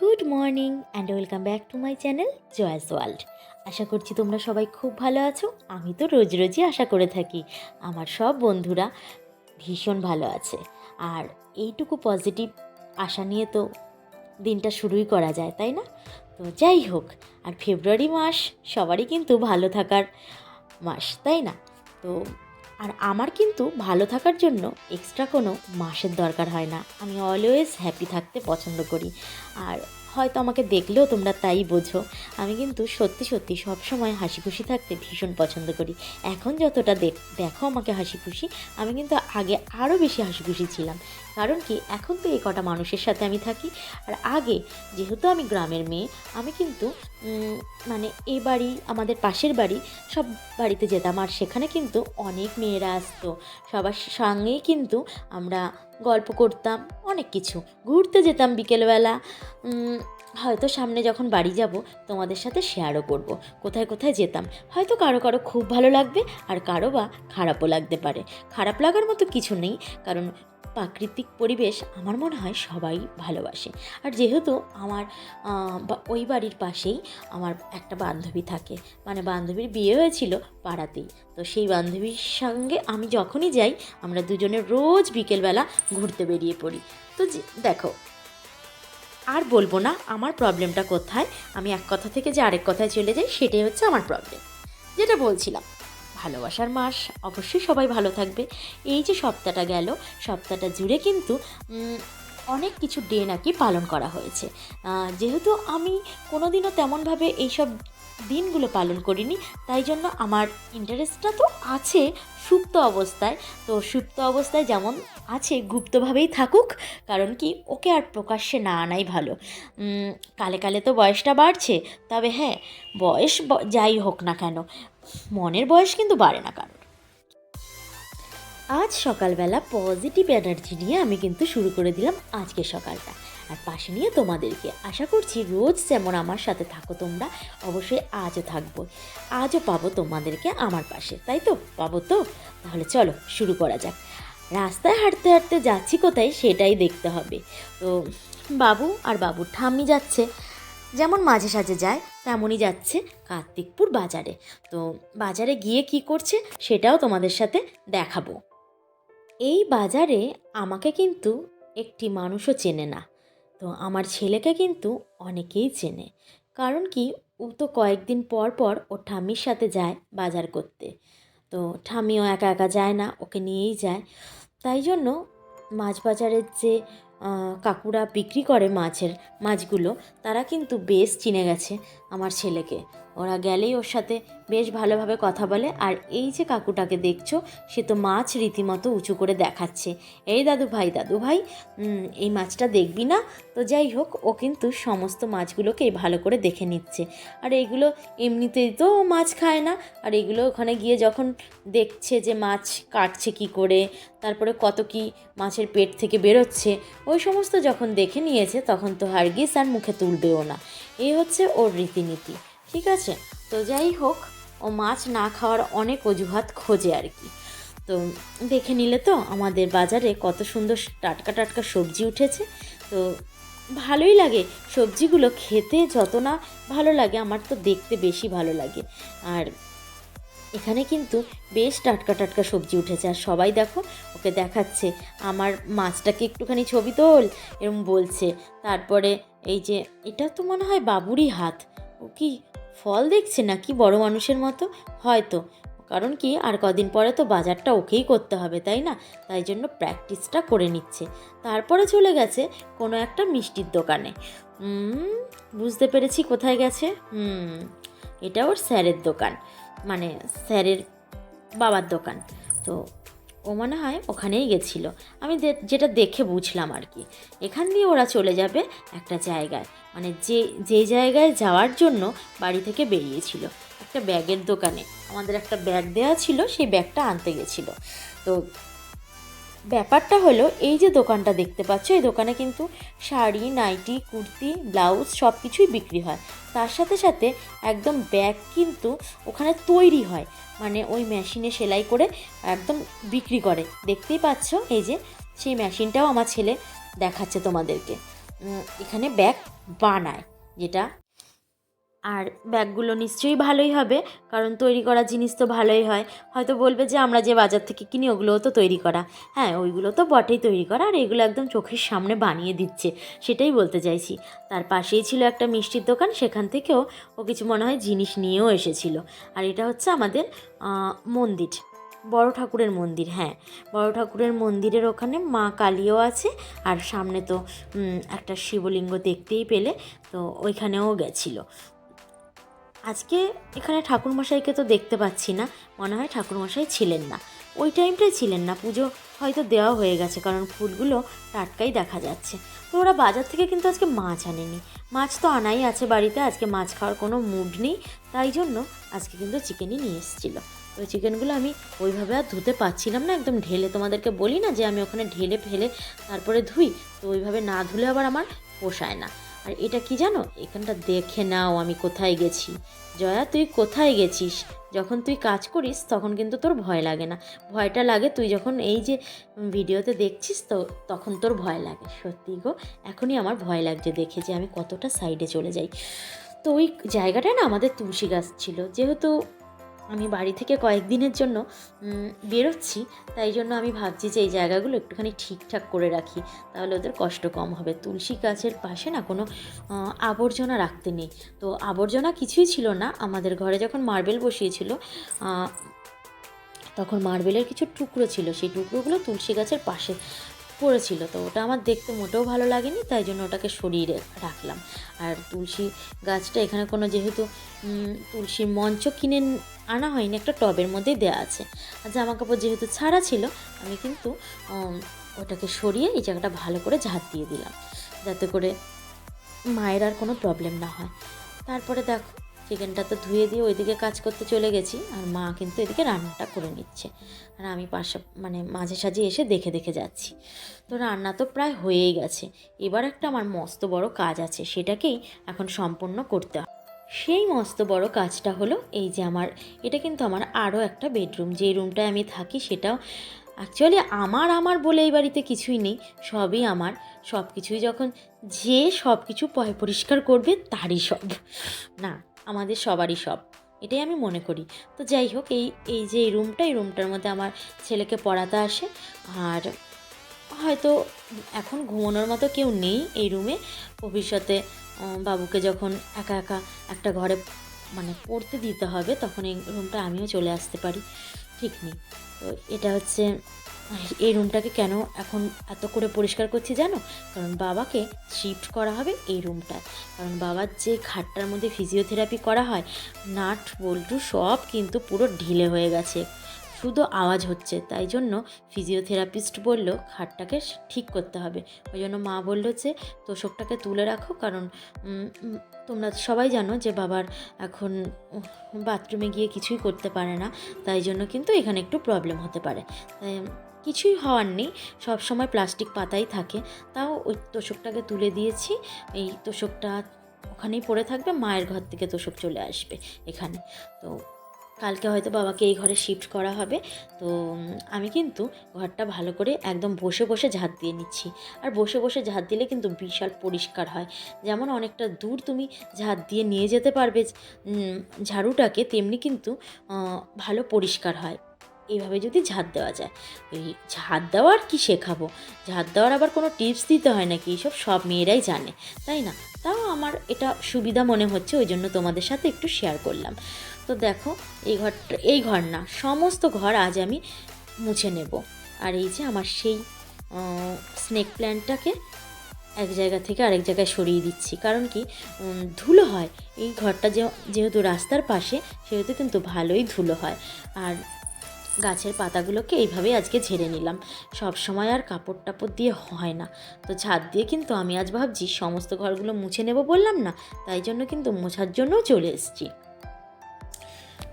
Good morning and welcome back to my channel Joya's world. আশা করছি তোমরা সবাই খুব ভালো আছো। আমি তো রোজ রোজই আশা করে থাকি আমার সব বন্ধুরা ভীষণ ভালো আছে। আর এইটুকু পজিটিভ আশা নিয়ে তো দিনটা শুরুই করা যায়, তাই না? তো যাই হোক, আর ফেব্রুয়ারি মাস সবারই কিন্তু ভালো থাকার মাস, তাই না? তো আর আমার কিন্তু ভালো থাকার জন্য এক্সট্রা কোনো মাসের দরকার হয় না। আমি অলওয়েজ হ্যাপি থাকতে পছন্দ করি। আর হয়তো আমাকে দেখলেও তোমরা তাই বোঝো। আমি কিন্তু সত্যি সত্যি সব সময় হাসি খুশি থাকতে ভীষণ পছন্দ করি। এখন যতটা দেখ দেখো আমাকে হাসি খুশি আমি কিন্তু আগে আরও বেশি হাসি খুশি ছিলাম। কারণ কি, এখন তো এই কটা মানুষের সাথে আমি থাকি। আর আগে যেহেতু আমি গ্রামের মেয়ে, আমি কিন্তু মানে এই বাড়ি, আমাদের পাশের বাড়ি, সব বাড়িতে যেতাম। আর সেখানে কিন্তু অনেক মেয়েরা আসতো। সবার সঙ্গেই কিন্তু আমরা গল্প করতাম, অনেক কিছু। ঘুরতে যেতাম বিকেলবেলা। হয়তো সামনে যখন বাড়ি যাব, তোমাদের সাথে শেয়ারও করব। কোথায় কোথায় যেতাম? হয়তো কারও কারও খুব ভালো লাগবে আর কারও বা খারাপও লাগতে পারে। খারাপ লাগার মতো কিছু নেই, কারণ প্রাকৃতিক পরিবেশ আমার মনে হয় সবাই ভালোবাসে। আর যেহেতু আমার ওই বাড়ির পাশেই আমার একটা বান্ধবী থাকে মানে বান্ধবীর বিয়ে হয়েছিল পাড়াতেই। তো সেই বান্ধবীর সঙ্গে আমি যখনই যাই, আমরা দুজনে রোজ বিকেলবেলা ঘুরতে বেরিয়ে পড়ি। তো দেখো, আর বলব না আমার প্রবলেমটা কোথায়, আমি এক কথা থেকে যে আরেক কথায় চলে যাই, সেটাই হচ্ছে আমার প্রবলেম। যেটা বলছিলাম ভালোবাসার মাস। অবশ্যই সবাই ভালো থাকবে। এই যে সপ্তাহটা গেল, সপ্তাহটা জুড়ে কিন্তু অনেক কিছু ডে নাকি পালন করা হয়েছে। যেহেতু আমি কোনোদিনও তেমনভাবে এইসব দিনগুলো পালন করিনি, তাই জন্য আমার ইন্টারেস্টটা তো আছে সুপ্ত অবস্থায়। তো সুপ্ত অবস্থায় যেমন আছে, গুপ্তভাবেই থাকুক, কারণ কি, ওকে আর প্রকাশ্যে না আনাই ভালো। কালে কালে তো বয়সটা বাড়ছে, তবে হ্যাঁ বয়স যাই হোক না কেন। মনের বয়স কিন্তু বাড়ে না কারোর। আজ সকালবেলা পজিটিভ এনার্জি নিয়ে আমি কিন্তু শুরু করে দিলাম আজকে সকালটা। আর পাশে নিয়ে তোমাদেরকে আশা করছি রোজ যেমন আমার সাথে থাকো তোমরা, অবশ্যই আজও থাকব। আজও পাবো তোমাদেরকে আমার পাশে, তাই তো? পাবো তো? তাহলে চলো শুরু করা যাক। রাস্তায় হাঁটতে হাঁটতে যাচ্ছি কোথায় সেটাই দেখতে হবে। তো বাবু আর বাবুর ঠাম্মি যাচ্ছে। যেমন মাঝে সাঝে যায়, তেমনই যাচ্ছে কার্তিকপুর বাজারে। তো বাজারে গিয়ে কি করছে সেটাও তোমাদের সাথে দেখাবো। এই বাজারে আমাকে কিন্তু একটি মানুষও চেনে না। তো আমার ছেলেকে কিন্তু অনেকেই চেনে। কারণ কি, ও তো কয়েকদিন পর পর ওর ঠাম্মির সাথে যায় বাজার করতে। তো ঠাম্মিও একা একা যায় না, ওকে নিয়েই যায়। তাই জন্য মাছ বাজারের যে কাকুরা বিক্রি করে মাছের মাছগুলো তারা কিন্তু বেশ চিনে গেছে। আমার ছেলেকে। ওরা গেলেই ওর সাথে বেশ ভালোভাবে কথা বলে, আর এই যে কাকুটাকে দেখছ, সে তো মাছ রীতিমতো উঁচু করে দেখাচ্ছে। এই দাদু ভাই দাদু ভাই এই মাছটা দেখবি না? তো যাই হোক, ও কিন্তু সমস্ত মাছগুলোকে ভালো করে দেখে নিচ্ছে। আর এইগুলো এমনিতেই তো মাছ খায় না। আর এগুলো ওখানে গিয়ে যখন দেখছে যে মাছ কাটছে কি করে, তারপরে কত কি মাছের পেট থেকে বেরোচ্ছে, ওই সমস্ত যখন দেখে নিয়েছে, তখন তো হারগিস আর মুখে তুলবেও না। এই হচ্ছে ওর রীতিনীতি। ঠিক আছে? তো যাই হোক, ও মাছ না খাওয়ার অনেক অজুহাত খোঁজে আর কি। তো দেখে নিলে তো আমাদের বাজারে কত সুন্দর টাটকা টাটকা সবজি উঠেছে। তো ভালোই লাগে সবজিগুলো খেতে, যত না ভালো লাগে আমার তো দেখতে বেশি ভালো লাগে। আর এখানে কিন্তু বেশ টাটকা টাটকা সবজি উঠেছে। আর সবাই দেখো, ওকে দেখাচ্ছে। আমার মাছটাকে একটুখানি ছবি তোল, এরম বলছে। তারপরে এই যে, এটা তো মনে হয় বাবুরই হাত। ও কি ফল দেখছে নাকি বড় মানুষের মতো? হয়তো। কারণ কি, আর কদিন পরে তো বাজারটা ওকেই করতে হবে, তাই না? তাই জন্য প্র্যাকটিসটা করে নিচ্ছে। তারপরে চলে গেছে কোনো একটা মিষ্টির দোকানে। বুঝতে পেরেছি কোথায় গেছে? এটা ওর স্যারের দোকান। মানে স্যারের বাবার দোকান। তো ও মনে হয় ওখানেই গেছিল। আমি যেটা দেখে বুঝলাম আর কি। এখান দিয়ে ওরা চলে যাবে একটা জায়গায়। মানে যে যে জায়গায় যাওয়ার জন্য বাড়ি থেকে বেরিয়েছিল। একটা ব্যাগের দোকানে। আমাদের একটা ব্যাগ দেওয়া ছিল, সেই ব্যাগটা আনতে গেছিল। তো ব্যাপারটা হলো, এই যে দোকানটা দেখতে পাচ্ছ, এই দোকানে কিন্তু শাড়ি, নাইটি, কুর্তি, ব্লাউজ সব কিছুই বিক্রি হয়। তার সাথে সাথে একদম ব্যাগ কিন্তু ওখানে তৈরি হয়। মানে ওই মেশিনে সেলাই করে একদম বিক্রি করে। দেখতেই পাচ্ছ, এই যে সেই মেশিনটাও আমার ছেলে দেখাচ্ছে তোমাদেরকে। এখানে ব্যাগ বানায়, যেটা আর ব্যাগগুলো নিশ্চয়ই ভালোই হবে, কারণ তৈরি করা জিনিস তো ভালোই হয়। হয়তো বলবে যে, আমরা যে বাজার থেকে কিনি, ওগুলোও তো তৈরি করা। হ্যাঁ ওইগুলো তো বটেই তৈরি করা, আর এগুলো একদম চোখের সামনে বানিয়ে দিচ্ছে, সেটাই বলতে চাইছি। তার পাশেই ছিল একটা মিষ্টির দোকান, সেখান থেকেও ও কিছু মনে হয় জিনিস নিয়েও এসেছিল। আর এটা হচ্ছে আমাদের মন্দির, বড় ঠাকুরের মন্দির হ্যাঁ। বড় ঠাকুরের মন্দিরের ওখানে মা কালীও আছে, আর সামনে তো একটা শিবলিঙ্গ দেখতেই পেলে, তো ওইখানেও গেছিল। আজকে এখানে ঠাকুরমশাইকে তো দেখতে পাচ্ছি না, মনে হয় ঠাকুরমশাই ছিলেন না। ওই টাইমটাই ছিলেন না, পুজো হয়তো দেওয়া হয়ে গেছে, কারণ ফুলগুলো টাটকাই দেখা যাচ্ছে। তো ওরা বাজার থেকে কিন্তু আজকে মাছ আনেনি। মাছ তো আনাই আছে বাড়িতে, আজকে মাছ খাওয়ার কোনো মুড নেই, তাই জন্য আজকে কিন্তু চিকেনই নিয়ে এসেছিল। ওই চিকেনগুলো আমি ওইভাবে আর ধুতে পারছিলাম না, একদম ঢেলে, তোমাদেরকে বলি না যে আমি ওখানে ঢেলে ফেলে তারপরে ধুই, তো ওইভাবে না ধুলে আবার আমার পোষায় না। আর এটা কি জানো? এখানটা দেখে নাও আমি কোথায় গেছি। জয়া, তুই কোথায় গেছিস? যখন তুই কাজ করিস, তখন কিন্তু তোর ভয় লাগে না। ভয়টা লাগে, তুই যখন এই যে ভিডিওতে দেখছিস তো, তখন তোর ভয় লাগে। সত্যি গো, এখনই আমার ভয় লাগছে দেখে যে আমি কতটা সাইডে চলে যাই। তো ওই জায়গাটায় না আমাদের তুলসী গাছ ছিল। যেহেতু আমি বাড়ি থেকে কয়েকদিনের জন্য বেরোচ্ছি, তাই জন্য আমি ভাবছি যে এই জায়গাগুলো একটুখানি ঠিকঠাক করে রাখি, তাহলে ওদের কষ্ট কম হবে। তুলসী গাছের পাশে না কোনো আবর্জনা রাখতে নেই। তো আবর্জনা কিছুই ছিল না, আমাদের ঘরে যখন মার্বেল বসিয়েছিল তখন মার্বেলের কিছু টুকরো ছিল, সেই টুকরোগুলো তুলসী গাছের পাশে পড়েছিল তো ওটা আমার দেখতে মোটেও ভালো লাগেনি, তাই জন্য ওটাকে সরিয়ে রাখলাম। আর তুলসী গাছটা এখানে কোনো যেহেতু তুলসীর মঞ্চ কিনে আনা হয়নি, একটা টবের মধ্যেই দেওয়া আছে। আর জামা কাপড় যেহেতু ছাড়া ছিল, আমি কিন্তু ওটাকে সরিয়ে এই জায়গাটা ভালো করে ঝাঁট দিয়ে দিলাম। যাতে করে মায়ের আর কোনো প্রবলেম না হয়। তারপরে দেখো চিকেনটা তো ধুয়ে দিয়ে ওইদিকে কাজ করতে চলে গেছি, আর মা কিন্তু এদিকে রান্নাটা করে নিচ্ছে। আর আমি পাশে মানে মাঝে সাঝে এসে দেখে দেখে যাচ্ছি। তো রান্না তো প্রায় হয়েই গেছে। এবার একটা আমার মস্ত বড় কাজ আছে, সেটাকেই এখন সম্পূর্ণ করতে হবে। সেই মস্ত বড় কাজটা হলো এই যে আমার, এটা কিন্তু আমার আরও একটা বেডরুম। যে রুমটায় আমি থাকি সেটাও অ্যাকচুয়ালি আমার আমার বলে এই বাড়িতে কিছুই নেই। সবই আমার। সব কিছুই যখন যে সব কিছু পরিষ্কার করবে তারই সব। না আমাদের সবারই সব। এটাই আমি মনে করি। তো যাই হোক, এই এই যে এই রুমটা, এই রুমটার মধ্যে আমার ছেলেকে পড়াতে আসে। আর হয়তো এখন ঘুমানোর মতো কেউ নেই এই রুমে। ভবিষ্যতে বাবুকে যখন একা একা একটা ঘরে মানে পড়তে দিতে হবে, তখন এই রুমটা আমিও চলে আসতে পারি। ঠিক নেই। তো এটা হচ্ছে, এই রুমটাকে কেন এখন এত করে পরিষ্কার করছি জানো? কারণ বাবাকে শিফট করা হবে এই রুমটায়। কারণ বাবার যে খাটটার মধ্যে ফিজিওথেরাপি করা হয়, নাট, বল্টু সব কিন্তু পুরো ঢিলে হয়ে গেছে। শুধু আওয়াজ হচ্ছে, তাই জন্য ফিজিওথেরাপিস্ট বলল, খাটটাকে ঠিক করতে হবে। ওই জন্য মা বলল যে, তোষকটাকে তুলে রাখো, কারণ তোমরা সবাই জানো যে বাবার এখন বাথরুমে গিয়ে কিছুই করতে পারে না, তাই জন্য কিন্তু এখানে একটু প্রবলেম হতে পারে। তাই কিছুই হওয়ার নেই, সব সময় প্লাস্টিক পাতাই থাকে। তাও ওই তোষকটাকে তুলে দিয়েছি, এই তোষকটা ওখানেই পড়ে থাকবে, মায়ের ঘর থেকে তোষক চলে আসবে এখানে। তো কালকে হয়তো বাবাকে এই ঘরে শিফট করা হবে। তো আমি কিন্তু ঘরটা ভালো করে একদম বসে বসে ঝাঁট দিয়ে নিচ্ছি। আর বসে বসে ঝাঁট দিলে কিন্তু বিশাল পরিষ্কার হয়। যেমন অনেকটা দূর তুমি ঝাঁট দিয়ে নিয়ে যেতে পারবে ঝাড়ুটাকে তেমনি কিন্তু ভালো পরিষ্কার হয়। এইভাবে যদি ঝাঁট দেওয়া যায়। এই ঝাঁট দেওয়ার কি শেখাবো? ঝাঁট দেওয়ার আবার কোনো টিপস দিতে হয় নাকি? এইসব সব মেয়েরাই জানে, তাই না? তাও আমার এটা সুবিধা মনে হচ্ছে, ওই জন্য তোমাদের সাথে একটু শেয়ার করলাম। তো দেখো, এই ঘরটা, এই ঘর না, সমস্ত ঘর আজ আমি মুছে নেব। আর এই যে আমার সেই স্নেক প্ল্যান্টটাকে এক জায়গা থেকে আরেক জায়গায় সরিয়ে দিচ্ছি। কারণ কি ধুলো হয়। এই ঘরটা যেহেতু রাস্তার পাশে, সেহেতু কিন্তু ভালোই ধুলো হয়। আর গাছের পাতাগুলোকে এইভাবেই আজকে ঝেড়ে নিলাম। সব সময় আর কাপড় টাপড় দিয়ে হয় না। তো ছাদ দিয়ে কিন্তু আমি আজ ভাবছি, সমস্ত ঘরগুলো মুছে নেব বললাম না, তাই জন্য কিন্তু মোছার জন্যও চলে এসেছি।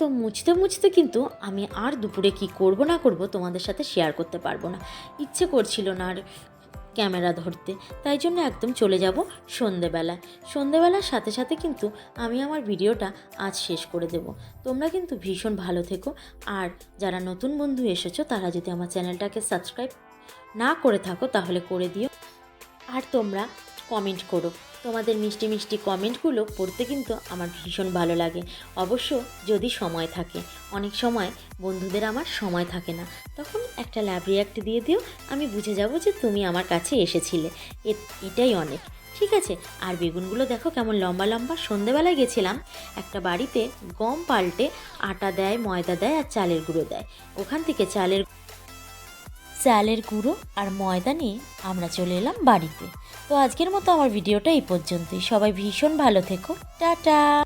তো মুছতে মুছতে কিন্তু আমি আর দুপুরে কি করব না করব তোমাদের সাথে শেয়ার করতে পারব না। ইচ্ছে করছিল না আর ক্যামেরা ধরতে। তাই জন্য একদম চলে যাব সন্ধেবেলায়। সন্ধেবেলার সাথে সাথে কিন্তু আমি আমার ভিডিওটা আজ শেষ করে দেব। তোমরা কিন্তু ভীষণ ভালো থেকো। আর যারা নতুন বন্ধু এসেছ, তারা যদি আমার চ্যানেলটাকে সাবস্ক্রাইব না করে থাকো, তাহলে করে দিও। আর তোমরা কমেন্ট করো। তোমাদের মিষ্টি মিষ্টি কমেন্টগুলো পড়তে কিন্তু আমার ভীষণ ভালো লাগে। অবশ্য যদি সময় থাকে, অনেক সময় বন্ধুদের আমার সময় থাকে না, তখন একটা ল্যাব রিয়াক্ট দিয়ে দিও, আমি বুঝে যাব যে তুমি আমার কাছে এসেছিলে। এটাই অনেক। ঠিক আছে? আর বেগুনগুলো দেখো কেমন লম্বা লম্বা। সন্ধেবেলায় গেছিলাম, একটা বাড়িতে গম পাল্টে আটা দেয়, ময়দা দেয় আর চালের গুঁড়ো দেয়। ওখান থেকে চালের চালের গুঁড়ো আর ময়দা নিয়ে আমরা চলে এলাম বাড়িতে। তো আজকের মতো আমার ভিডিওটা এই পর্যন্তই। সবাই ভীষণ ভালো থেকো। টাটা!